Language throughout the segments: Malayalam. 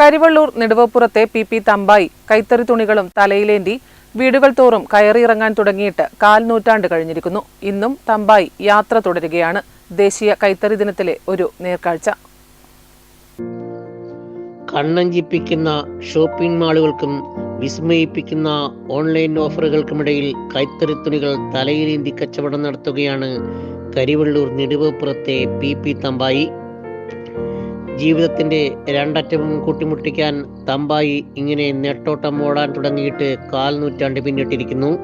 കരിവള്ളൂർ നെടുവപ്പുറത്തെ പി പി തമ്പായി കൈത്തറി തുണികളും തലയിലേന്തി വീടുകൾ തോറും കയറിയിറങ്ങാൻ തുടങ്ങിയിട്ട് കാൽ നൂറ്റാണ്ട് കഴിഞ്ഞിരിക്കുന്നു. ഇന്നും തമ്പായി യാത്ര തുടരുകയാണ്. ദേശീയ കൈത്തറി ദിനത്തിലെ ഒരു നേർക്കാഴ്ച. കണ്ണഞ്ചിപ്പിക്കുന്ന ഷോപ്പിംഗ് മാളുകൾക്കും വിസ്മയിപ്പിക്കുന്ന ഓൺലൈൻ ഓഫറുകൾക്കുമിടയിൽ കൈത്തറി തുണികൾ തലയിലേന്തി കച്ചവടം നടത്തുകയാണ് കരിവള്ളൂർ നെടുവപ്പുറത്തെ പി പി തമ്പായി. ജീവിതത്തിന്റെ രണ്ടറ്റവും കൂട്ടിമുട്ടിക്കാൻ തമ്പായി ഇങ്ങനെ നെട്ടോട്ടം ഓടാൻ തുടങ്ങിയിട്ട് കാൽ നൂറ്റാണ്ട് പിന്നിട്ടിരിക്കുന്നു.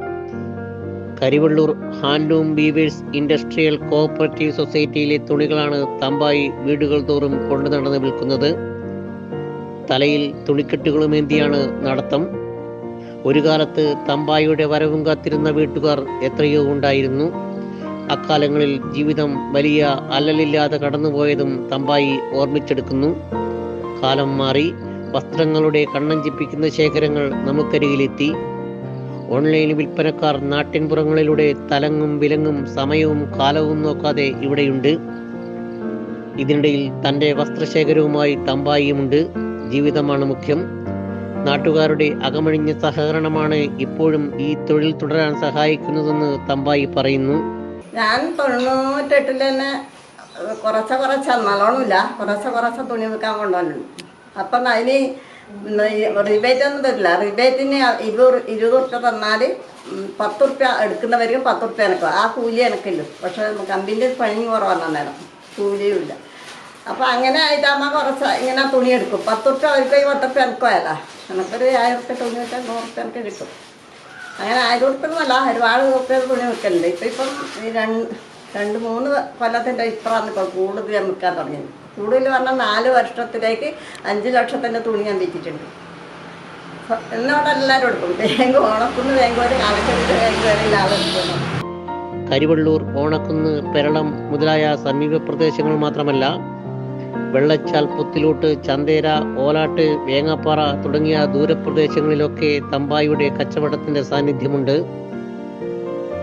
Karivellur handloom weavers industrial cooperative സൊസൈറ്റിയിലെ തുണികളാണ് തമ്പായി വീടുകൾ തോറും കൊണ്ടു നടന്ന് വിൽക്കുന്നത്. തലയിൽ തുണിക്കെട്ടുകളുമേന്തിയാണ് നടത്തം. ഒരു കാലത്ത് തമ്പായിയുടെ വരവും കാത്തിരുന്ന വീട്ടുകാർ എത്രയോ ഉണ്ടായിരുന്നു. അക്കാലങ്ങളിൽ ജീവിതം വലിയ അല്ലലില്ലാതെ കടന്നുപോയതും തമ്പായി ഓർമ്മിച്ചെടുക്കുന്നു. കാലം മാറി വസ്ത്രങ്ങളുടെ കണ്ണഞ്ചിപ്പിക്കുന്ന ശേഖരങ്ങൾ നമുക്കരികിലെത്തി. ഓൺലൈൻ വിൽപ്പനക്കാർ നാട്ടിൻപുറങ്ങളിലൂടെ തലങ്ങും വിലങ്ങും സമയവും കാലവും നോക്കാതെ ഇവിടെയുണ്ട്. ഇതിനിടയിൽ തന്റെ വസ്ത്രശേഖരവുമായി തമ്പായിയുമുണ്ട്. ജീവിതമാണ് മുഖ്യം. നാട്ടുകാരുടെ അകമഴിഞ്ഞ സഹകരണമാണ് ഇപ്പോഴും ഈ തൊഴിൽ തുടരാൻ സഹായിക്കുന്നതെന്ന് തമ്പായി പറയുന്നു. ഞാൻ തൊണ്ണൂറ്റെട്ടിൽ തന്നെ കുറച്ച് കുറച്ച് നല്ലോണമില്ല. കുറച്ച് കുറച്ച് തുണി വിൽക്കാൻ കൊണ്ടുവന്നു അപ്പം അതിന് റിബേറ്റ് ഒന്നും തരില്ല. റിബേറ്റിന് ഇരുപത് ഇരുപത് ഉറുപ്പ തന്നാൽ പത്ത് ഉറുപ്പ്യ എടുക്കുന്നവരും പത്ത് ഉറുപ്പ്യ എനക്ക്. ആ കൂലി എനക്കില്ല. പക്ഷെ കമ്പിന്റെ പണി കുറവാണ് അന്നേരം. കൂലിയും ഇല്ല അപ്പം അങ്ങനെ ആയിട്ടാകുമ്പോൾ കുറച്ച് ഇങ്ങനെ തുണി എടുക്കും. പത്ത് ഉറുപ്പ്യ അവർക്ക് പത്ത് പത്തുറുപ്പ്യ എനിക്കോ അല്ല എനിക്കൊരു ആയിരം ഉറുപ്പ്യ തുണി വെച്ചാൽ നൂറ് ഉറുപ്പ്യ എനിക്ക് കിട്ടും. അങ്ങനെ ആയിരം ഉറുപ്പ്യൊന്നുമല്ല ഒരുപാട് ഉറുപ്പ്യ തുണി വെക്കലുണ്ട് ഇപ്പം ഇപ്പം ഈ രണ്ട് രണ്ട് മൂന്ന് കൊല്ലത്തിന്റെ ഇപ്പറാണ് ഇപ്പോൾ കൂടുതൽ ഞാൻ വിൽക്കാൻ തുടങ്ങിയത്. കൂടുതൽ പറഞ്ഞാൽ നാല് വർഷത്തിലേക്ക് അഞ്ച് ലക്ഷത്തിന്റെ തുണി ഞാൻ വിറ്റിട്ടുണ്ട്. എന്നോട് എല്ലാവരും എടുക്കും. തേങ്ങ ഓണക്കുന്ന് തേങ്ങോര് കാലക്കെടുത്ത് തേങ്ങോര് ലാഭം കരിവള്ളൂർ ഓണക്കുന്ന് പെരളം മുതലായ സമീപ പ്രദേശങ്ങൾ മാത്രമല്ല വെള്ളച്ചാൽ പുത്തിലോട്ട് ചന്തേര ഓലാട്ട് വേങ്ങാപ്പാറ തുടങ്ങിയ ദൂരപ്രദേശങ്ങളിലൊക്കെ തമ്പായിയുടെ കച്ചവടത്തിന്റെ സാന്നിധ്യമുണ്ട്.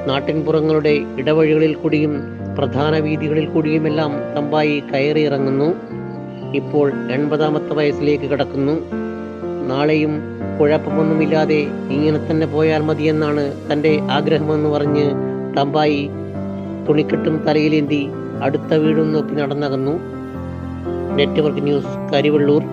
നാട്ടിൻപുറങ്ങളുടെ ഇടവഴികളിൽ കൂടിയും പ്രധാന വീതികളിൽ കൂടിയുമെല്ലാം തമ്പായി കയറിയിറങ്ങുന്നു. ഇപ്പോൾ എൺപതാമത്തെ വയസ്സിലേക്ക് കടക്കുന്നു. നാളെയും കുഴപ്പമൊന്നുമില്ലാതെ ഇങ്ങനെ തന്നെ പോയാൽ മതിയെന്നാണ് തന്റെ ആഗ്രഹമെന്ന് പറഞ്ഞ് തമ്പായി തുണിക്കെട്ടും തലയിലേന്തി അടുത്ത വീടും നോക്കി നടന്നകന്നു. Network news Karivellur